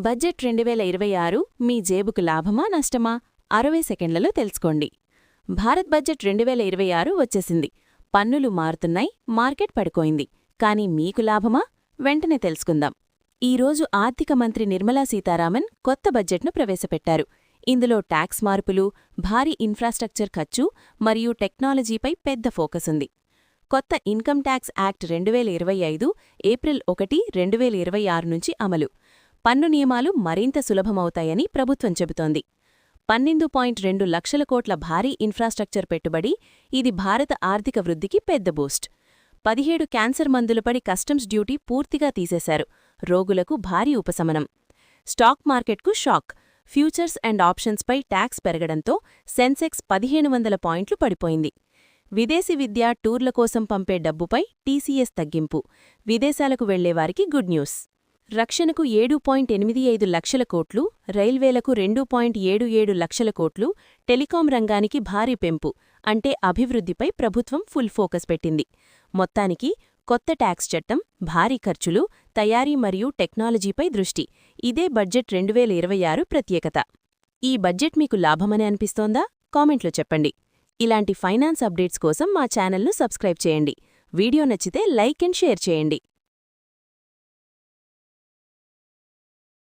Budget రెండు వేల ఇరవై ఆరు మీ జేబుకు లాభమా నష్టమా? అరవై సెకండ్లలో తెలుసుకోండి. భారత్ బడ్జెట్ రెండు వేల ఇరవై ఆరు వచ్చేసింది. పన్నులు మారుతున్నాయి మార్కెట్ పడిపోయింది. కానీ మీకు లాభమా? వెంటనే తెలుసుకుందాం. ఈరోజు ఆర్థిక మంత్రి నిర్మలా సీతారామన్ కొత్త బడ్జెట్ను ప్రవేశపెట్టారు. ఇందులో ట్యాక్స్ మార్పులు భారీ ఇన్ఫ్రాస్ట్రక్చర్ ఖర్చు మరియు టెక్నాలజీపై పెద్ద ఫోకస్ ఉంది. కొత్త ఇన్కమ్ ట్యాక్స్ యాక్ట్ రెండు వేల ఇరవై ఐదు ఏప్రిల్ ఒకటి రెండు వేల ఇరవై ఆరు నుంచి అమలు. పన్ను నియమాలు మరింత సులభమవుతాయని ప్రభుత్వం చెబుతోంది. పన్నెండు పాయింట్ రెండు లక్షల కోట్ల భారీ ఇన్ఫ్రాస్ట్రక్చర్ పెట్టుబడి ఇది భారత ఆర్థిక వృద్ధికి పెద్ద బూస్ట్. పదిహేడు క్యాన్సర్ మందులపడి కస్టమ్స్ డ్యూటీ పూర్తిగా తీసేశారు. రోగులకు భారీ ఉపశమనం. స్టాక్ మార్కెట్కు షాక్. ఫ్యూచర్స్ అండ్ ఆప్షన్స్పై ట్యాక్స్ పెరగడంతో సెన్సెక్స్ పదిహేను వందల పాయింట్లు పడిపోయింది. విదేశీ విద్య టూర్ల కోసం పంపే డబ్బుపై టీసీఎస్ తగ్గింపు. విదేశాలకు వెళ్ళేవారికి గుడ్ న్యూస్. రక్షణకు ఏడు పాయింట్ ఎనిమిది ఐదు లక్షల కోట్లు రైల్వేలకు రెండు పాయింట్ ఏడు ఏడు లక్షల కోట్లు టెలికాం రంగానికి భారీ పెంపు అంటే అభివృద్ధిపై ప్రభుత్వం ఫుల్ ఫోకస్ పెట్టింది. మొత్తానికి కొత్త ట్యాక్స్ చట్టం భారీ ఖర్చులు తయారీ మరియు టెక్నాలజీపై దృష్టి. ఇదే బడ్జెట్ రెండు వేల ఇరవై ఆరు ప్రత్యేకత. ఈ బడ్జెట్ మీకు లాభమని అనిపిస్తోందా? కామెంట్లో చెప్పండి. ఇలాంటి ఫైనాన్స్ అప్డేట్స్ కోసం మా ఛానల్ను సబ్స్క్రైబ్ చేయండి. వీడియో నచ్చితే లైక్ అండ్ షేర్ చేయండి.